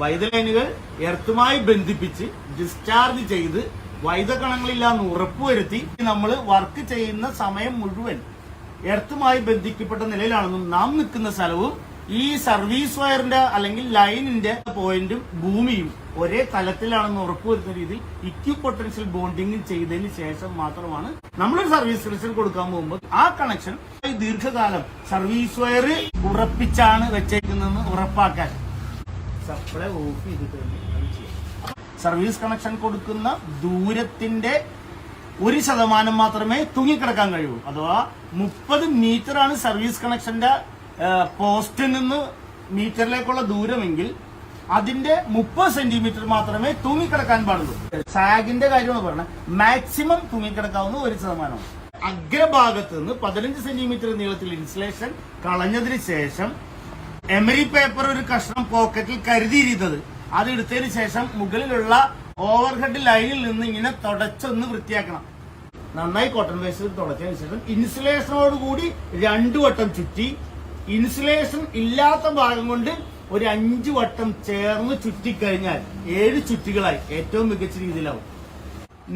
വൈദ്യുത ലൈനുകൾ എർത്തുമായി ബന്ധിപ്പിച്ച് ഡിസ്ചാർജ് ചെയ്ത് വൈദ്യുതകണങ്ങളില്ലാന്ന് ഉറപ്പുവരുത്തി നമ്മൾ വർക്ക് ചെയ്യുന്ന സമയം മുഴുവൻ എർത്തുമായി ബന്ധിക്കപ്പെട്ട നിലയിലാണെന്നും നാം നിൽക്കുന്ന സ്ഥലവും ഈ സർവീസ് വയറിന്റെ അല്ലെങ്കിൽ ലൈനിന്റെ പോയിന്റും ഭൂമിയും ഒരേ തലത്തിലാണെന്ന് ഉറപ്പുവരുത്തുന്ന രീതിയിൽ ഇക്യു പൊട്ടൻഷ്യൽ ബോണ്ടിങ് ചെയ്തതിന് ശേഷം മാത്രമാണ് നമ്മളൊരു സർവീസ് കണക്ഷൻ കൊടുക്കാൻ പോകുമ്പോൾ ആ കണക്ഷൻ ദീർഘകാലം സർവീസ് വയർ ഉറപ്പിച്ചാണ് വെച്ചേക്കുന്നതെന്ന് ഉറപ്പാക്കാൻ. സപ്ലൈ ഓഫ് ചെയ്തിട്ട് തന്നെ അത് ചെയ്യാം. സർവീസ് കണക്ഷൻ കൊടുക്കുന്ന ദൂരത്തിന്റെ ഒരു ശതമാനം മാത്രമേ തൂങ്ങിക്കിടക്കാൻ കഴിയൂ. അഥവാ മുപ്പത് മീറ്റർ ആണ് സർവീസ് കണക്ഷന്റെ പോസ്റ്റിൽ നിന്ന് മീറ്ററിലേക്കുള്ള ദൂരമെങ്കിൽ അതിന്റെ മുപ്പത് സെന്റിമീറ്റർ മാത്രമേ തൂങ്ങിക്കിടക്കാൻ പാടുള്ളൂ. സാഗിന്റെ കാര്യമാണ് പറഞ്ഞത്. മാക്സിമം തൂങ്ങിക്കിടക്കാവുന്ന ഒരു ശതമാനമാണ്. അഗ്രഭാഗത്ത് നിന്ന് പതിനഞ്ച് സെന്റിമീറ്റർ നീളത്തിൽ ഇൻസുലേഷൻ കളഞ്ഞതിന് ശേഷം എമറി പേപ്പർ ഒരു കഷ്ണം പോക്കറ്റിൽ കരുതിയിരുന്നത് അത് എടുത്തതിന് ശേഷം മുകളിലുള്ള ഓവർഹെഡ് ലൈനിൽ നിന്ന് ഇങ്ങനെ തുടച്ചൊന്ന് വൃത്തിയാക്കണം. നന്നായി കോട്ടൺ വേസ്റ്റ് തുടച്ചതിന് ശേഷം ഇൻസുലേഷനോട് കൂടി രണ്ടു വട്ടം ചുറ്റി. ഇൻസുലേഷൻ ഇല്ലാത്ത ഭാഗം കൊണ്ട് ഒരു അഞ്ചു വട്ടം ചേർന്ന് ചുറ്റിക്കഴിഞ്ഞാൽ ഏഴ് ചുറ്റികളായി ഏറ്റവും മികച്ച രീതിയിലാവും.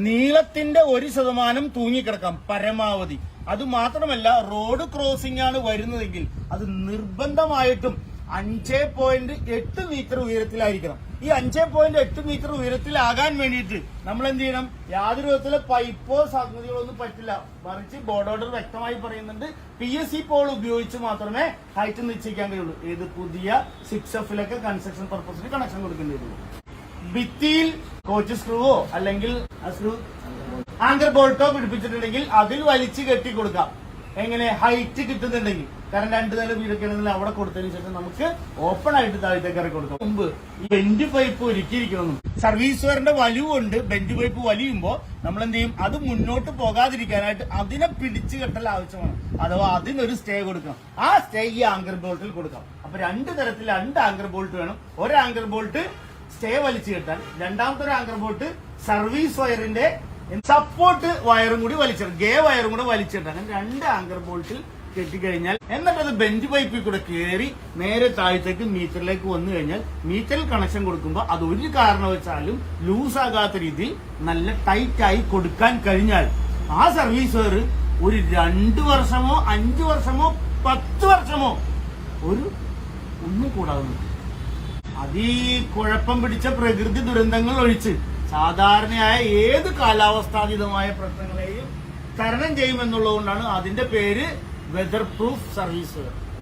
നീളത്തിന്റെ ഒരു ശതമാനം തൂങ്ങിക്കിടക്കാം പരമാവധി. അത് മാത്രമല്ല റോഡ് ക്രോസിംഗ് ആണ് വരുന്നതെങ്കിൽ അത് നിർബന്ധമായിട്ടും അഞ്ചേ പോയിന്റ് എട്ട് മീറ്റർ ഉയരത്തിലായിരിക്കണം. ഈ അഞ്ചേ പോയിന്റ് എട്ട് മീറ്റർ ഉയരത്തിലാകാൻ വേണ്ടിയിട്ട് നമ്മൾ എന്ത് ചെയ്യണം യാതൊരു വിധത്തിലെ പൈപ്പോ സംഗതികളോ ഒന്നും പറ്റില്ല. മറിച്ച് ബോർഡ് ഓർഡർ വ്യക്തമായി പറയുന്നുണ്ട്. പി എസ് സി പോൾ ഉപയോഗിച്ച് മാത്രമേ ഹൈറ്റ് നിശ്ചയിക്കാൻ കഴിയുള്ളൂ. ഏത് പുതിയ സിക്സ് എഫിലൊക്കെ കൺസ്ട്രക്ഷൻ പർപ്പസിന് കണക്ഷൻ കൊടുക്കേണ്ടി വരുള്ളൂ ഭിത്തിയിൽ കോച്ച് സ്ക്രൂവോ അല്ലെങ്കിൽ ആങ്കർ ബോൾട്ടോ പിടിപ്പിച്ചിട്ടുണ്ടെങ്കിൽ അതിൽ വലിച്ചു കെട്ടി കൊടുക്കാം. എങ്ങനെ ഹൈറ്റ് കിട്ടുന്നുണ്ടെങ്കിൽ. കാരണം രണ്ട് നില വീടൊക്കെയാണെങ്കിൽ അവിടെ കൊടുത്തതിന് ശേഷം നമുക്ക് ഓപ്പൺ ആയിട്ട് താഴത്തേക്ക് ഇറക്കി കൊടുക്കാം. മുമ്പ് ഈ ബെഞ്ച് പൈപ്പ് ഒരുക്കിയിരിക്കണം സർവീസ് വയറിന്റെ വലിവുണ്ട് ബെഞ്ച് പൈപ്പ് വലിയുമ്പോൾ നമ്മൾ എന്ത് ചെയ്യും? അത് മുന്നോട്ട് പോകാതിരിക്കാനായിട്ട് അതിനെ പിടിച്ചു കെട്ടൽ ആവശ്യമാണ്. അഥവാ അതിനൊരു സ്റ്റേ കൊടുക്കണം. ആ സ്റ്റേ ഈ ആങ്കർ ബോൾട്ടിൽ കൊടുക്കാം. അപ്പൊ രണ്ട് തരത്തിൽ രണ്ട് ആങ്കർ ബോൾട്ട് വേണം. ഒരു ആങ്കർ ബോൾട്ട് സ്റ്റേ വലിച്ചു കെട്ടാൻ. രണ്ടാമത്തെ ഒരു ആങ്കർ ബോൾട്ട് സർവീസ് വയറിന്റെ സപ്പോർട്ട് വയറും കൂടി വലിച്ചിടും ഗേ വയറും കൂടെ വലിച്ചിട്ട് അങ്ങനെ രണ്ട് ആങ്കർ ബോൾട്ടിൽ കെട്ടിക്കഴിഞ്ഞാൽ എന്നിട്ട് അത് ബെഞ്ച് പൈപ്പിൽ കൂടെ കയറി നേരെ താഴത്തേക്ക് മീറ്ററിലേക്ക് വന്നു കഴിഞ്ഞാൽ മീറ്ററിൽ കണക്ഷൻ കൊടുക്കുമ്പോൾ അത് ഒരു കാരണവശാലും ലൂസ് ആകാത്ത രീതിയിൽ നല്ല ടൈറ്റായി കൊടുക്കാൻ കഴിഞ്ഞാൽ ആ സർവീസ് വയർ ഒരു രണ്ട് വർഷമോ അഞ്ചു വർഷമോ പത്ത് വർഷമോ ഒരു ഒന്നും കൂടാതെ. അതീ കുഴപ്പം പിടിച്ച പ്രകൃതി ദുരന്തങ്ങൾ ഒഴിച്ച് സാധാരണയായ ഏത് കാലാവസ്ഥാതീതമായ പ്രശ്നങ്ങളെയും തരണം ചെയ്യുമെന്നുള്ളതുകൊണ്ടാണ് അതിന്റെ പേര് വെതർ പ്രൂഫ് സർവീസ്